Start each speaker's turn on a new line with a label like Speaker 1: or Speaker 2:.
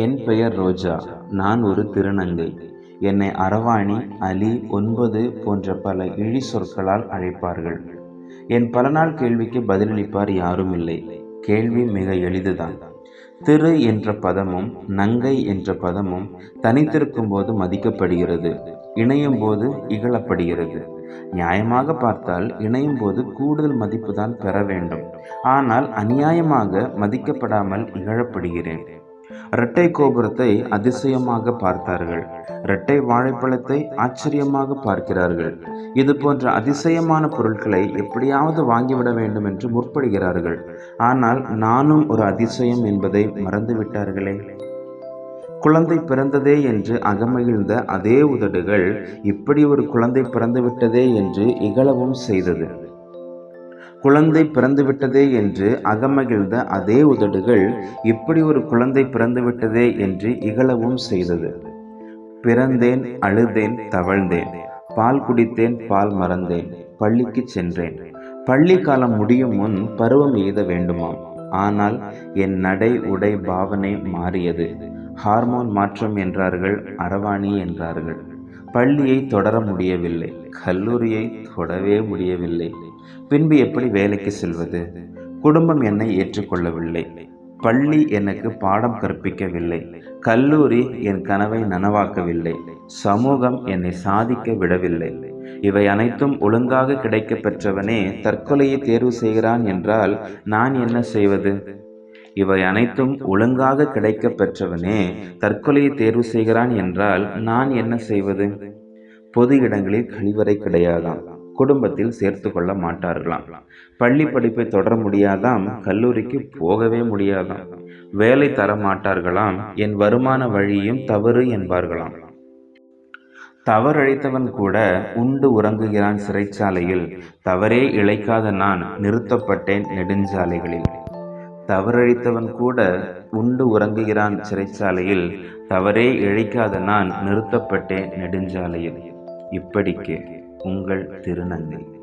Speaker 1: என் பெயர் ரோஜா. நான் ஒரு திருநங்கை. என்னை அரவாணி அலி ஒன்பது போன்ற பல இழி சொற்களால் அழைப்பார்கள். என் பல நாள் கேள்விக்கு பதிலளிப்பார் யாரும் இல்லை கேள்வி மிக எளிதுதான். திரு என்ற பதமும் நங்கை என்ற பதமும் தனித்திருக்கும் போது மதிக்கப்படுகிறது. இணையும் போது இகழப்படுகிறது. நியாயமாக பார்த்தால் இணையும் போது கூடுதல் மதிப்பு தான் பெற வேண்டும். ஆனால் அநியாயமாக மதிக்கப்படாமல் இகழப்படுகிறேன். இரட்டை கோபுரத்தை அதிசயமாக பார்த்தார்கள். இரட்டை வாழைப்பழத்தை ஆச்சரியமாக பார்க்கிறார்கள். இது போன்ற அதிசயமான பொருட்களை எப்படியாவது வாங்கிவிட வேண்டும் என்று முற்படுகிறார்கள். ஆனால் நானும் ஒரு அதிசயம் என்பதை மறந்துவிட்டார்களே. குழந்தை பிறந்ததே என்று அகமகிழ்ந்த அதே உதடுகள் இப்படி ஒரு குழந்தை பிறந்துவிட்டதே என்று இகழவும் செய்தது. குழந்தை பிறந்துவிட்டதே என்று அகமகிழ்ந்த அதே உதடுகள் இப்படி ஒரு குழந்தை பிறந்துவிட்டதே என்று இகழவும் செய்தது. பிறந்தேன் அழுதேன் தவழ்ந்தேன். பால் குடித்தேன் பால் மறந்தேன். பள்ளிக்கு சென்றேன். பள்ளி காலம் முடியும் முன் பருவம் எய்த வேண்டுமாம். ஆனால் என் நடை உடை பாவனை மாறியது. ஹார்மோன் மாற்றம் என்றார்கள் அரவாணி என்றார்கள். பள்ளியை தொடர முடியவில்லை. கல்லூரியை தொடவே முடியவில்லை. பின்பு எப்படி வேலைக்கு செல்வது? குடும்பம் என்னை ஏற்றுக்கொள்ளவில்லை. பள்ளி எனக்கு பாடம் கற்பிக்கவில்லை. கல்லூரி என் கனவை நனவாக்கவில்லை. சமூகம் என்னை சாதிக்க விடவில்லை. இவை அனைத்தும் ஒழுங்காக கிடைக்க பெற்றவனே தற்கொலையை தேர்வு செய்கிறான் என்றால் நான் என்ன செய்வது? இவை அனைத்தும் ஒழுங்காக கிடைக்க பெற்றவனே தற்கொலையை தேர்வு செய்கிறான் என்றால் நான் என்ன செய்வது? பொது இடங்களில் கழிவறை கிடையாதாம். குடும்பத்தில் சேர்த்து கொள்ள மாட்டார்களாம். பள்ளி படிப்பை தொடர முடியாதாம் கல்லூரிக்கு போகவே முடியாதாம். வேலை தர மாட்டார்களாம் என் வருமான வழியும் தவறு என்பார்களாம். தவறழைத்தவன் கூட உண்டு உறங்குகிறான் சிறைச்சாலையில். தவறே இழைக்காத நான் நிறுத்தப்பட்டேன் நெடுஞ்சாலைகளில். தவறழித்தவன் கூட உண்டு உறங்குகிறான் சிறைச்சாலையில். தவறே இழைக்காத நான் நிறுத்தப்பட்டேன் நெடுஞ்சாலையில். இப்படிக்கு. உங்கள் திருநங்கை.